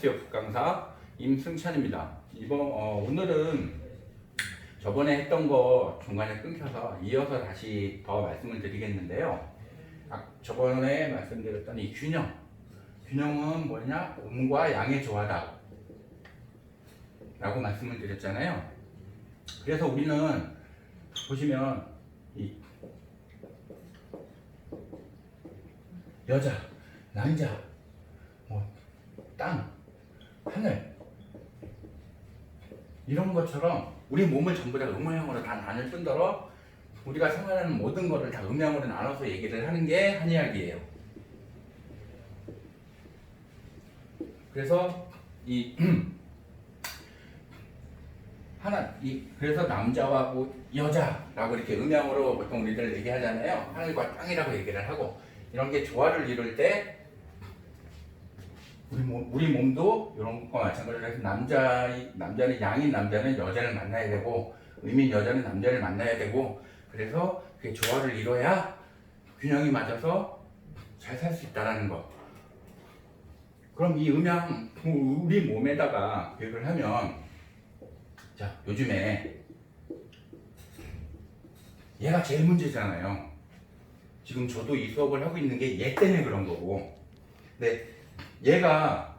파스요 북강사 임승찬입니다. 이번 어, 오늘은 저번에 했던 거 중간에 끊겨서 이어서 다시 더 말씀을 드리겠는데요. 아, 저번에 말씀드렸던 이 균형, 균형은 뭐냐? 음과 양의 조화다. 라고 말씀을 드렸잖아요. 그래서 우리는 보시면 이 여자, 남자, 뭐 땅, 하늘 이런 것처럼 우리 몸을 전부 다 음양으로 다 나눌 뿐더러 우리가 생활하는 모든 것을 다 음양으로 나눠서 얘기를 하는 게 한의학이에요. 그래서 이 하나 이 그래서 남자와 뭐 여자라고 이렇게 음양으로 보통 우리들 얘기하잖아요. 하늘과 땅이라고 얘기를 하고 이런 게 조화를 이룰 때 우리 몸 우리 몸도 이런 거 마찬가지로 해서 남자 남자는 양인 남자는 여자를 만나야 되고 의민 여자는 남자를 만나야 되고 그래서 그게 조화를 이뤄야 균형이 맞아서 잘 살 수 있다라는 거. 그럼 이 음양 우리 몸에다가 교육을 하면 자 요즘에 얘가 제일 문제잖아요. 지금 저도 이 수업을 하고 있는 게 얘 때문에 그런 거고. 근데 얘가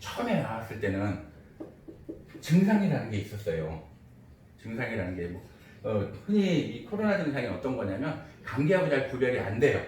처음에 나왔을 때는 증상이라는 게 있었어요. 증상이라는 게 뭐, 어, 흔히 이 코로나 증상이 어떤 거냐면 감기하고 잘 구별이 안 돼요.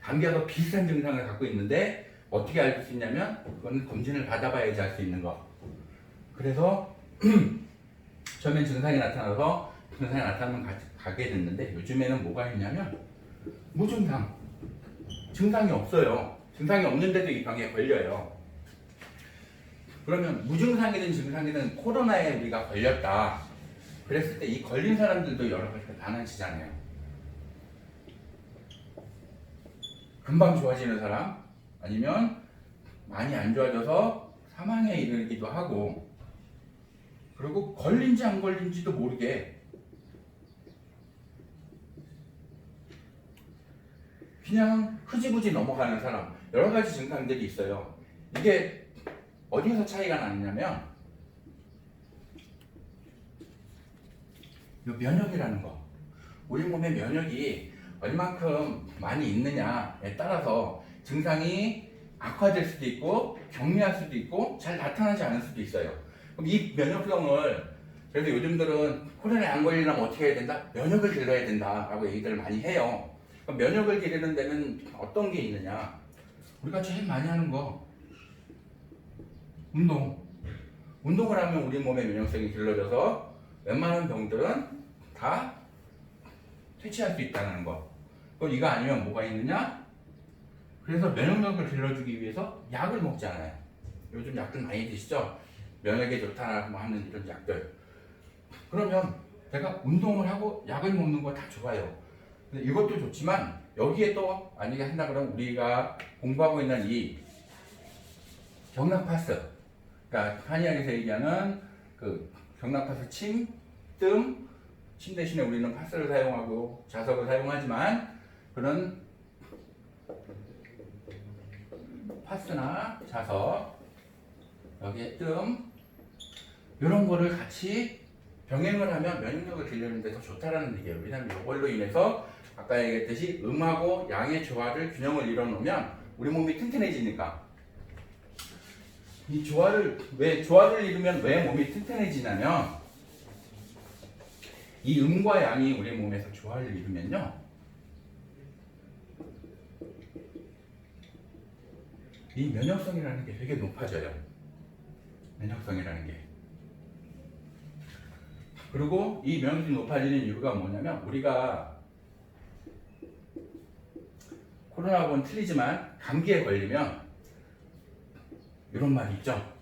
감기하고 비슷한 증상을 갖고 있는데 어떻게 알 수 있냐면 그거는 검진을 받아봐야지 알 수 있는 거. 그래서 처음엔 증상이 나타나서 증상이 나타나면 가, 가게 됐는데 요즘에는 뭐가 있냐면 무증상 증상이 없어요. 증상이 없는데도 이 병에 걸려요. 그러면 무증상이든 증상이든 코로나에 우리가 걸렸다. 그랬을 때 이 걸린 사람들도 여러 가지가 많아지잖아요. 금방 좋아지는 사람, 아니면 많이 안 좋아져서 사망에 이르기도 하고, 그리고 걸린지 안 걸린지도 모르게 그냥 흐지부지 넘어가는 사람 여러 가지 증상들이 있어요. 이게 어디서 차이가 나느냐면 이 면역이라는 거. 우리 몸의 면역이 얼만큼 많이 있느냐에 따라서 증상이 악화될 수도 있고 경미할 수도 있고 잘 나타나지 않을 수도 있어요. 그럼 이 면역성을 그래서 요즘들은 코로나에 안 걸리려면 어떻게 해야 된다? 면역을 길러야 된다라고 얘기들을 많이 해요. 면역을 기르는 데는 어떤 게 있느냐? 우리가 제일 많이 하는 거 운동. 운동을 하면 우리 몸의 면역성이 길러져서 웬만한 병들은 다 퇴치할 수 있다는 거. 그럼 이거 아니면 뭐가 있느냐? 그래서 면역력을 길러주기 위해서 약을 먹잖아요. 요즘 약들 많이 드시죠? 면역에 좋다고 하는 이런 약들. 그러면 내가 운동을 하고 약을 먹는 거 다 좋아요. 이것도 좋지만 여기에 또 만약에 한다 그러면 우리가 공부하고 있는 이 경락파스, 그러니까 한의학에서 얘기하는 그 경락파스 침, 뜸, 침 대신에 우리는 파스를 사용하고 자석을 사용하지만 그런 파스나 자석 여기에 뜸 이런 거를 같이 병행을 하면 면역력을 길러는 데 더 좋다라는 얘기예요. 왜냐하면 이걸로 인해서 아까 얘기했듯이 음하고 양의 조화를 균형을 이뤄놓으면 우리 몸이 튼튼해지니까 이 조화를 왜 조화를 이루면 왜 몸이 튼튼해지냐면 이 음과 양이 우리 몸에서 조화를 이루면요 이 면역성이라는 게 되게 높아져요. 면역성이라는 게. 그리고 이 면역성이 높아지는 이유가 뭐냐면 우리가 코로나하고는 틀리지만 감기에 걸리면 이런 말이 있죠.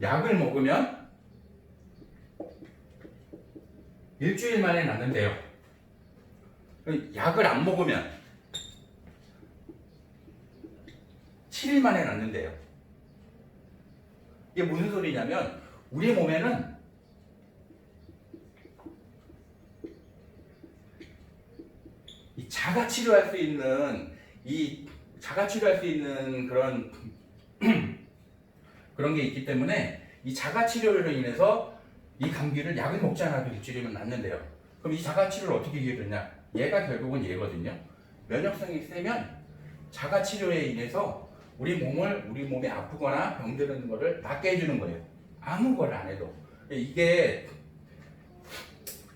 약을 먹으면 일주일 만에 낫는데요. 약을 안 먹으면 7일 만에 낫는데요. 이게 무슨 소리냐면 우리 몸에는 이 자가 치료할 수 있는 이 자가 치료할 수 있는 그런 그런 게 있기 때문에 이 자가 치료로 인해서 이 감기를 약을 먹지 않아도 일주일이면 낫는데요. 그럼 이 자가 치료를 어떻게 이해되냐? 얘가 결국은 얘거든요. 면역성이 세면 자가 치료에 인해서 우리 몸을 우리 몸에 아프거나 병드는 거를 낫게 해주는 거예요. 아무 걸 안 해도 이게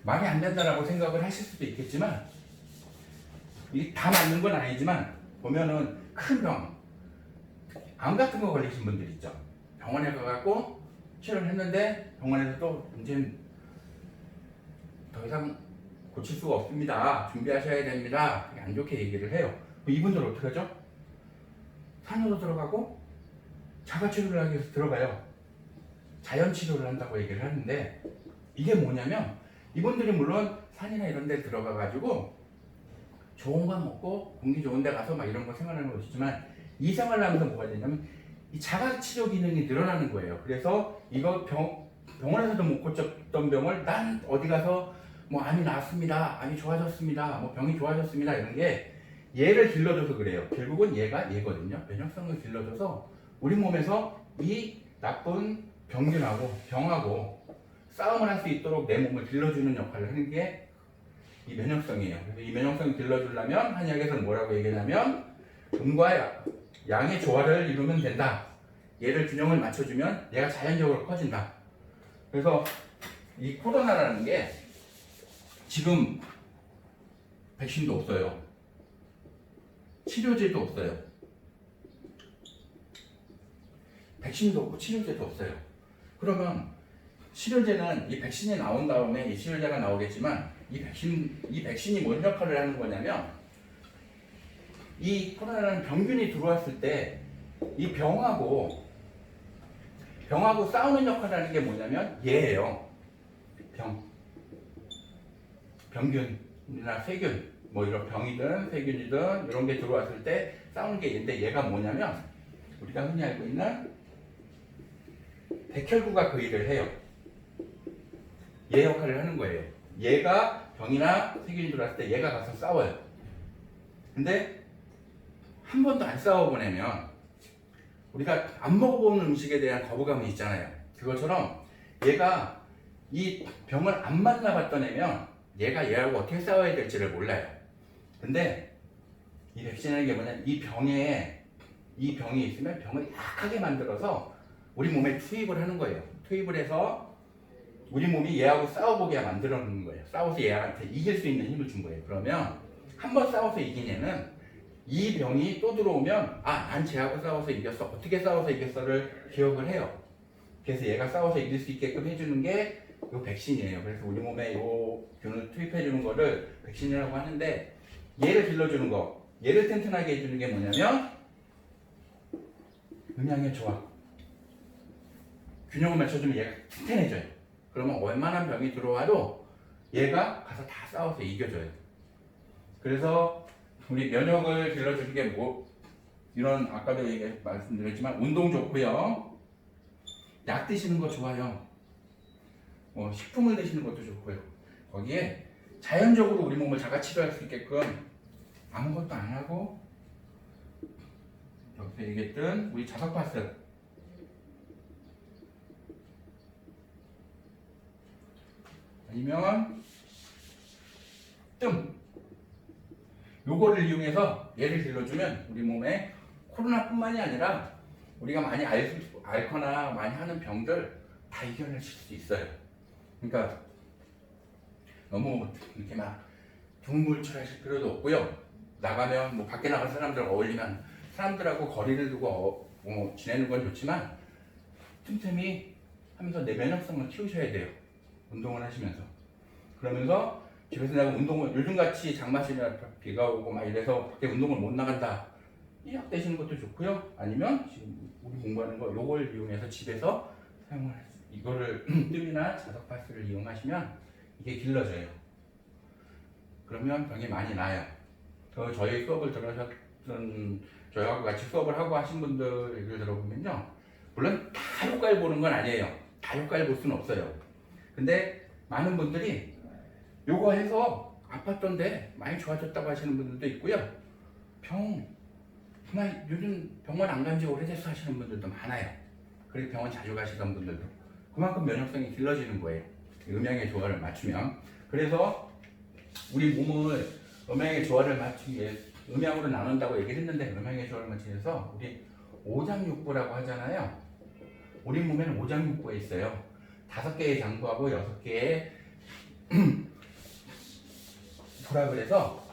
말이 안 된다라고 생각을 하실 수도 있겠지만 이게 다 맞는 건 아니지만 보면은 큰 병, 암 같은 거 걸리신 분들 있죠. 병원에 가갖고 치료를 했는데 병원에서 또 이제 더 이상 고칠 수가 없습니다. 준비하셔야 됩니다. 안 좋게 얘기를 해요. 그럼 이분들 어떻게 하죠? 산으로 들어가고 자가치료를 하기 위해서 들어가요. 자연치료를 한다고 얘기를 하는데 이게 뭐냐면 이분들이 물론 산이나 이런 데 들어가 가지고 좋은 거 먹고 공기 좋은 데 가서 막 이런 거 생활하는 것이지만 이 생활을 하면서 뭐가 되냐면 이 자가치료 기능이 늘어나는 거예요. 그래서 이거 병, 병원에서도 못 고쳤던 병을 난 어디 가서 뭐 암이 나았습니다. 암이 좋아졌습니다. 뭐 병이 좋아졌습니다. 이런 게 얘를 길러줘서 그래요. 결국은 얘가 얘거든요. 면역성을 길러줘서 우리 몸에서 이 나쁜 병균하고 병하고 싸움을 할 수 있도록 내 몸을 길러주는 역할을 하는 게 이 면역성이에요. 그래서 이 면역성을 길러주려면 한약에서는 뭐라고 얘기하냐면 음과 양- 양의 조화를 이루면 된다. 얘를 균형을 맞춰주면 얘가 자연적으로 커진다. 그래서 이 코로나라는 게 지금 백신도 없어요. 치료제도 없어요. 백신도 없고 치료제도 없어요. 그러면 치료제는 이 백신이 나온 다음에 이 치료제가 나오겠지만 이 백신 이 백신이 뭔 역할을 하는 거냐면 이 코로나라는 병균이 들어왔을 때 이 병하고 병하고 싸우는 역할을 하는 게 뭐냐면 얘예요. 병. 병균이나 세균 뭐 이런 병이든 세균이든 이런 게 들어왔을 때 싸우는 게 얘인데 얘가 뭐냐면 우리가 흔히 알고 있는 백혈구가 그 일을 해요. 얘 역할을 하는 거예요. 얘가 병이나 세균이 들어왔을 때 얘가 가서 싸워요. 근데 한 번도 안 싸워보내면 우리가 안 먹어본 음식에 대한 거부감이 있잖아요. 그것처럼 얘가 이 병을 안 만나봤던 애면 얘가 얘하고 어떻게 싸워야 될지를 몰라요. 근데 이 백신이라는 게 뭐냐, 이 병에 이 병이 있으면 병을 약하게 만들어서 우리 몸에 투입을 하는 거예요. 투입을 해서 우리 몸이 얘하고 싸워보게 만들어 놓는 거예요. 싸워서 얘한테 이길 수 있는 힘을 준 거예요. 그러면 한 번 싸워서 애는 이 병이 또 들어오면 아, 난 쟤하고 싸워서 이겼어. 어떻게 싸워서 이겼어를 기억을 해요. 그래서 얘가 싸워서 이길 수 있게끔 해주는 게 이 백신이에요. 그래서 우리 몸에 이 균을 투입해주는 거를 백신이라고 하는데 얘를 길러주는 거, 얘를 튼튼하게 해주는 게 뭐냐면 음양의 조화. 균형을 맞춰주면 얘가 튼튼해져요. 그러면 얼마나 병이 들어와도 얘가 가서 다 싸워서 이겨줘요. 그래서 우리 면역을 길러주는 게 뭐, 이런 아까도 얘기 말씀드렸지만 운동 좋고요. 약 드시는 거 좋아요. 뭐 식품을 드시는 것도 좋고요. 거기에 자연적으로 우리 몸을 자가 치료할 수 있게끔 아무것도 안 하고 여기서 얘기했던 우리 자석 파스 아니면 뜸 요거를 이용해서 얘를 길러주면 우리 몸에 코로나뿐만이 아니라 우리가 많이 알, 앓거나 많이 하는 병들 다 이겨낼 수 있어요. 그러니까 너무 이렇게 막 둥물출하실 필요도 없고요. 나가면 뭐 밖에 나간 사람들 어울리면 사람들하고 거리를 두고 어, 뭐 지내는 건 좋지만 틈틈이 하면서 내 면역성을 키우셔야 돼요. 운동을 하시면서. 그러면서 집에서 내가 운동을 요즘같이 장마시나 비가 오고 막 이래서 밖에 운동을 못 나간다. 이약 되시는 것도 좋고요. 아니면 지금 우리 공부하는 거 요걸 이용해서 집에서 사용을 이거를 뜸이나 자석 파스를 이용하시면 이게 길러져요. 그러면 병이 많이 나요. 그 저희 수업을 들으셨던 저희하고 같이 수업을 하고 하신 분들 얘기를 들어보면요. 물론 다 효과를 보는 건 아니에요. 다 효과를 볼 수는 없어요 근데 많은 분들이 요거 해서 아팠던데 많이 좋아졌다고 하시는 분들도 있고요. 병 정말 요즘 병원 안 간 지 오래돼서 하시는 분들도 많아요. 그리고 병원 자주 가시던 분들도 그만큼 면역성이 길러지는 거예요. 음양의 조화를 맞추면 그래서 우리 몸을 음양의 조화를 맞추기 위해 음양으로 나눈다고 얘기를 했는데 음양의 조화를 맞추기 위해서 우리 오장육부라고 하잖아요. 우리 몸에는 오장육부가 있어요. 다섯 개의 장부하고 여섯 개의 부라 그래서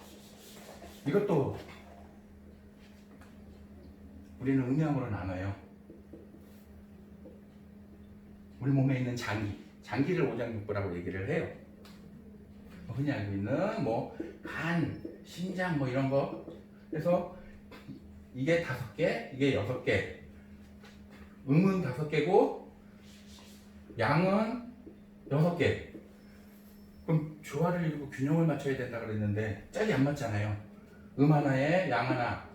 이것도 우리는 음양으로 나눠요. 우리 몸에 있는 장기, 장기를 오장육부라고 얘기를 해요. 흔히 알고 있는 뭐 간, 심장 뭐 이런 거. 그래서 이게 다섯 개, 이게 여섯 개. 음은 다섯 개고 양은 여섯 개. 그럼 조화를 이루고 균형을 맞춰야 된다 그랬는데 짝이 안 맞잖아요. 음 하나에 양 하나,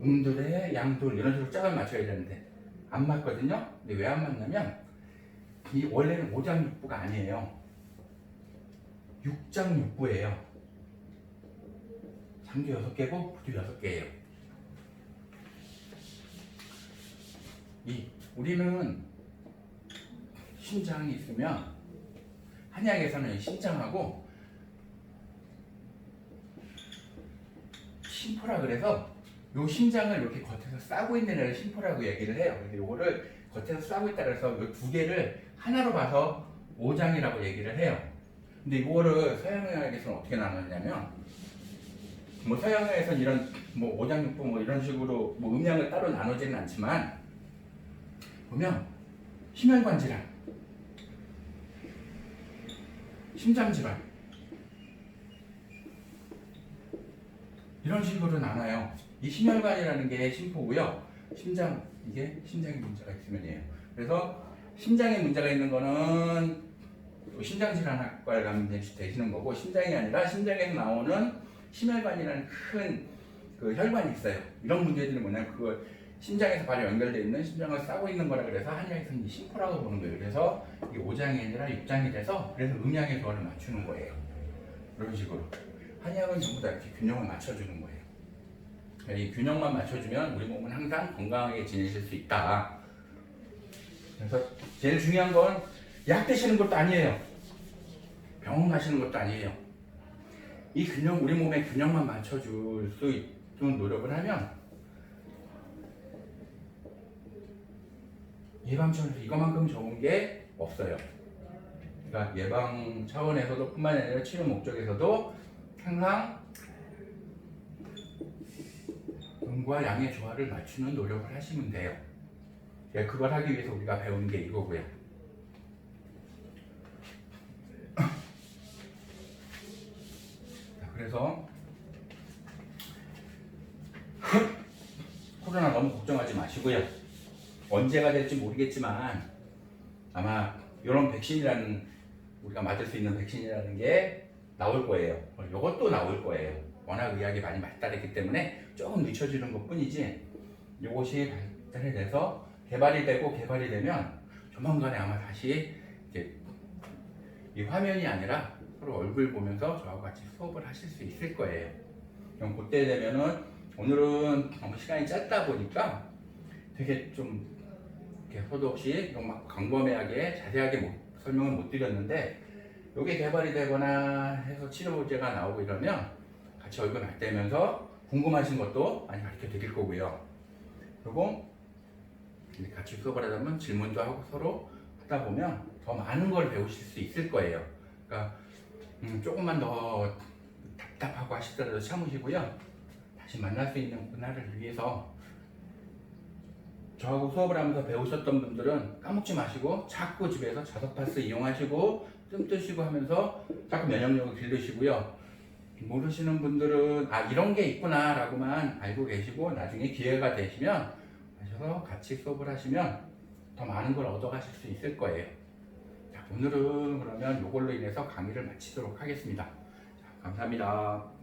음둘에 양둘 이런 식으로 짝을 맞춰야 되는데 안 맞거든요. 근데 왜 안 맞냐면 이 원래는 오장육부가 아니에요. 육장육부예요. 장기 여섯 개고 부두 여섯 개예요. 이 우리는 심장이 있으면 한약에서는 심장하고 심포라 그래서 요 심장을 이렇게 겉에서 싸고 있는 애를 심포라고 얘기를 해요. 근데 요거를 겉에서 싸고 있다 그래서 요 두 개를 하나로 봐서 오장이라고 얘기를 해요. 근데 이거를 서양의학에서는 어떻게 나누냐면 뭐 서양의학에서는 이런 뭐 오장육부 뭐 이런 식으로 뭐 음양을 따로 나누지는 않지만 보면 심혈관 질환, 심장 질환 이런 식으로 나눠요. 이 심혈관이라는 게 심포고요. 심장 이게 심장에 문제가 있으면이에요. 그래서 심장에 문제가 있는 거는 심장 질환학과를 가면 되시는 거고 심장이 아니라 심장에서 나오는 심혈관이라는 큰 그 혈관이 있어요. 이런 문제들이 뭐냐면 그걸 심장에서 바로 연결되어 있는 심장을 싸고 있는 거라 그래서 한의학에서는 이 심포라고 보는 거예요. 그래서 이게 5장이 아니라 6장이 돼서 그래서 음양의 조화를 맞추는 거예요. 이런 식으로 한의학은 전부 다 이렇게 균형을 맞춰주는 거예요. 이 균형만 맞춰주면 우리 몸은 항상 건강하게 지내실 수 있다. 그래서 제일 중요한 건 약 드시는 것도 아니에요. 병원 가시는 것도 아니에요. 이 균형, 우리 몸의 균형만 맞춰줄 수 있도록 노력을 하면 예방 차원에서 이거만큼 좋은 게 없어요. 그러니까 예방 차원에서도 뿐만 아니라 치료 목적에서도 항상 음과 양의 조화를 맞추는 노력을 하시면 돼요. 예, 그걸 하기 위해서 우리가 배우는 게 이거고요. 자, 그래서 코로나 너무 걱정하지 마시고요. 언제가 될지 모르겠지만 아마 이런 백신이라는 우리가 맞을 수 있는 백신이라는 게 나올 거예요. 이것도 나올 거예요. 워낙 의학이 많이 발달했기 때문에 조금 늦춰지는 것 뿐이지 이것이 발달이 돼서 개발이 되고 개발이 되면 조만간에 아마 다시 이제 이 화면이 아니라 서로 얼굴 보면서 저하고 같이 수업을 하실 수 있을 거예요. 그럼 그때 되면은 오늘은 너무 시간이 짧다 보니까 되게 좀 이렇게 서도 없이 좀막 광범위하게 자세하게 못- 설명을 못 드렸는데 이게 개발이 되거나 해서 치료제가 나오고 이러면 같이 얼굴 맞대면서 궁금하신 것도 많이 가르쳐 드릴 거고요. 그리고 같이 수업을 하다 보면 질문도 하고 서로 하다 보면 더 많은 걸 배우실 수 있을 거예요. 그러니까 음, 조금만 더 답답하고 하시더라도 참으시고요. 다시 만날 수 있는 그날을 위해서 저하고 수업을 하면서 배우셨던 분들은 까먹지 마시고 자꾸 집에서 자석 파스 이용하시고 뜸 뜨시고 하면서 자꾸 면역력을 길르시고요. 모르시는 분들은 아 이런 게 있구나 라고만 알고 계시고 나중에 기회가 되시면 하셔서 같이 수업을 하시면 더 많은 걸 얻어가실 수 있을 거예요. 자, 오늘은 그러면 이걸로 인해서 강의를 마치도록 하겠습니다. 자, 감사합니다.